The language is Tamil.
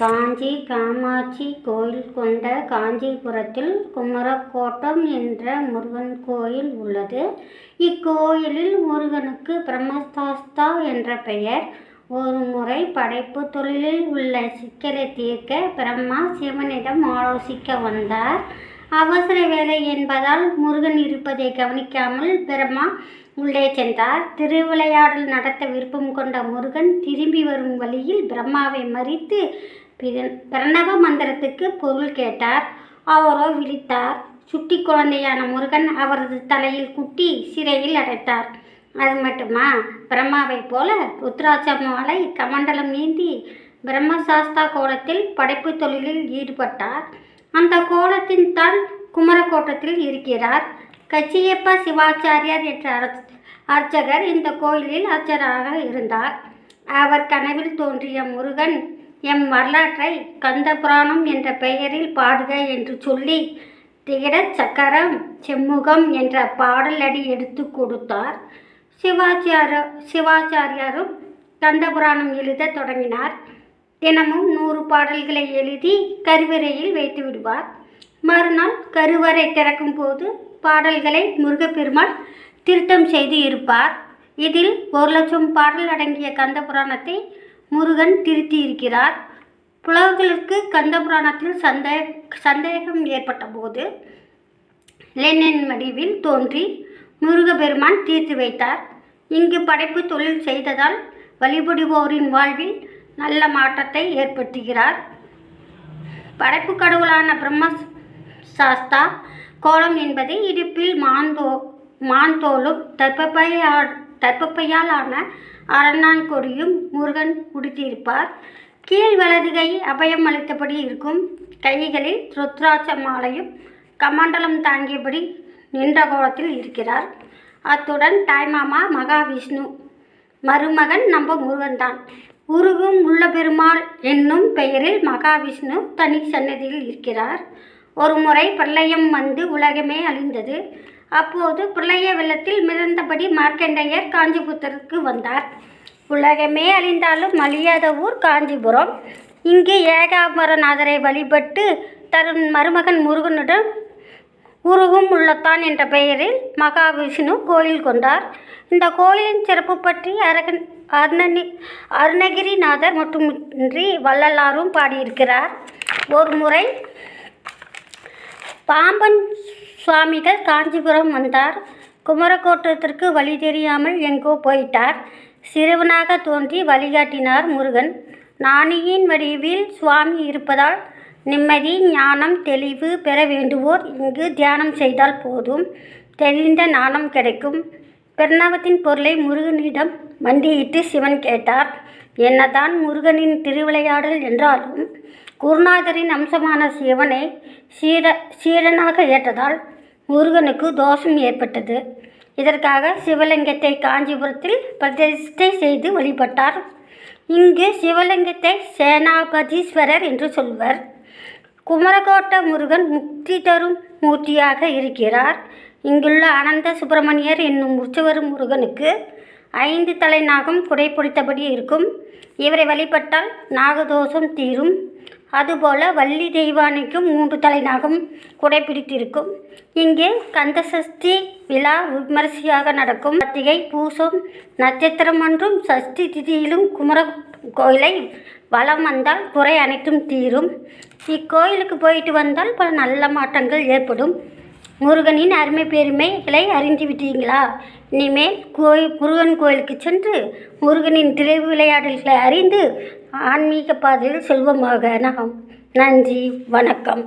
காஞ்சி காமாட்சி கோயில் கொண்ட காஞ்சிபுரத்தில் குமரக்கோட்டம் என்ற முருகன் கோயில் உள்ளது. இக்கோயிலில் முருகனுக்கு பிரம்மசாஸ்தா என்ற பெயர். ஒரு முறை படைப்பு தொழிலில் உள்ள சிக்கலை தீர்க்க பிரம்மா சிவனிடம் ஆலோசிக்க வந்தார். அவசர வேலை என்பதால் முருகன் இருப்பதை கவனிக்காமல் பிரம்மா உள்ளே சென்றார். திருவிளையாடல் நடத்த விருப்பம் கொண்ட முருகன் திரும்பி வரும் வழியில் பிரம்மாவை மறித்து பிரணவ மந்திரத்துக்கு பொருள் கேட்டார். அவரோ விழித்தார். சுட்டி குழந்தையான முருகன் அவரது தலையில் குட்டி சிறையில் அடைத்தார். அது மட்டுமா? பிரம்மாவைப் போல ருத்ராட்ச மாலை கமண்டலம் நீந்தி பிரம்மசாஸ்தா கோலத்தில் படைப்பு தொழிலில் ஈடுபட்டார். அந்த கோலத்தின் தான் குமரக்கோட்டத்தில் இருக்கிறார். கச்சியப்ப சிவாச்சாரியார் என்ற அர்ச்சகர் இந்த கோயிலில் அர்ச்சராக இருந்தார். அவர் கனவில் தோன்றிய முருகன் எம் வரலாற்றை கந்த புராணம் என்ற பெயரில் பாடுக என்று சொல்லி திகட சக்கரம் செம்முகம் என்ற பாடலடி எடுத்து கொடுத்தார். சிவாச்சார சிவாச்சாரியாரும் கந்தபுராணம் எழுதத் தொடங்கினார். தினமும் நூறு பாடல்களை எழுதி கருவறையில் வைத்து விடுவார். மறுநாள் கருவறை திறக்கும் போது பாடல்களை முருகப்பெருமாள் திருத்தம் செய்து இருப்பார். இதில் ஒரு லட்சம் பாடல் அடங்கிய கந்த புராணத்தை முருகன் திருத்தி இருக்கிறார் புலவர்களுக்கு கந்த புராணத்தில் சந்தே சந்தேகம் ஏற்பட்ட போது லெனின் வடிவில் தோன்றி முருகப்பெருமான் தீர்த்து வைத்தார். இங்கு படைப்பு தொழில் செய்ததால் வழிபடுவோரின் வாழ்வில் நல்ல மாற்றத்தை ஏற்படுத்துகிறார். படைப்பு கடவுளான பிரம்ம சாஸ்தா கோலம் என்பது இடுப்பில் மாந்தோ மாந்தோலும் தற்பப்பையா தற்பப்பையால் ஆன அரண்ணான் கொடியும் முருகன் உடுத்தியிருப்பார் கீழ் வலது கை அபயம் அளித்தபடி இருக்கும் கைகளில் ருத்ராட்ச மாலையும் கமண்டலம் தாங்கியபடி நின்ற கோலத்தில் இருக்கிறார். அத்துடன் தாய்மாமா மகாவிஷ்ணு மருமகன் நம்ம முருகன்தான். உருகும் உள்ள பெருமாள் என்னும் பெயரில் மகாவிஷ்ணு தனி சன்னதியில் இருக்கிறார். ஒரு முறை பிரளயம் வந்து உலகமே அழிந்தது. அப்போது பிரளய வெள்ளத்தில் மிதந்தபடி மார்க்கண்டேயர் காஞ்சிபுரத்திற்கு வந்தார். உலகமே அழிந்தாலும் அழியாத ஊர் காஞ்சிபுரம். இங்கே ஏகாம்பரநாதரை வழிபட்டு தரும் மருமகன் முருகனுடன் உருகும் உள்ளத்தான் என்ற பெயரில் மகாவிஷ்ணு கோயில் கொண்டார். இந்த கோயிலின் சிறப்பு பற்றி அரகன் அருணனி அருணகிரிநாதர் மட்டுமின்றி வள்ளலாரும் பாடியிருக்கிறார். ஒரு முறை பாம்பன் சுவாமிகள் காஞ்சிபுரம் வந்தார். குமரக்கோட்டத்திற்கு வழி தெரியாமல் எங்கோ போயிட்டார். சிறுவனாக தோன்றி வழிகாட்டினார் முருகன். நாணியின் வடிவில் சுவாமி இருப்பதால் நிம்மதி ஞானம் தெளிவு பெற வேண்டுவோர் இங்கு தியானம் செய்தால் போதும். தெளிந்த ஞானம் கிடைக்கும். பிரணவத்தின் பொருளை முருகனிடம் மண்டியிட்டு சிவன் கேட்டார். என்னதான் முருகனின் திருவிளையாடல் என்றாலும் குருநாதரின் அம்சமான சிவனை சீர சீடனாக ஏற்றதால் முருகனுக்கு தோஷம் ஏற்பட்டது. இதற்காக சிவலிங்கத்தை காஞ்சிபுரத்தில் பிரதிஷ்டை செய்து வழிபட்டார். இங்கு சிவலிங்கத்தை சேனாபதீஸ்வரர் என்று சொல்வர். குமரகோட்ட முருகன் முக்தி தரும் மூர்த்தியாக இருக்கிறார். இங்குள்ள அனந்த சுப்பிரமணியர் என்னும் உற்சவர் முருகனுக்கு ஐந்து தலை நாகம் குடைப்பிடித்தபடி இருக்கும். இவரை வழிபட்டால் நாகதோஷம் தீரும். அதுபோல வள்ளி தெய்வானைக்கும் மூன்று தலை நகம் குடைப்பிடித்திருக்கும் இங்கே கந்தசஷ்டி விழா விமரிசையாக நடக்கும். கார்த்திகை பூசம் நட்சத்திரம் அன்றும் சஷ்டி திதியிலும் குமர கோயிலை வலம் வந்தால் குறை அனைத்தும் தீரும். இக்கோயிலுக்கு போயிட்டு வந்தால் பல நல்ல மாற்றங்கள் ஏற்படும். முருகனின் அருமை பெருமைகளை அறிந்து விட்டீங்களா இனிமேல் கோயில் முருகன் கோயிலுக்கு சென்று முருகனின் திரை விளையாடல்களை அறிந்து ஆன்மீக பாதையில் செல்வமாக. நாம் நன்றி வணக்கம்.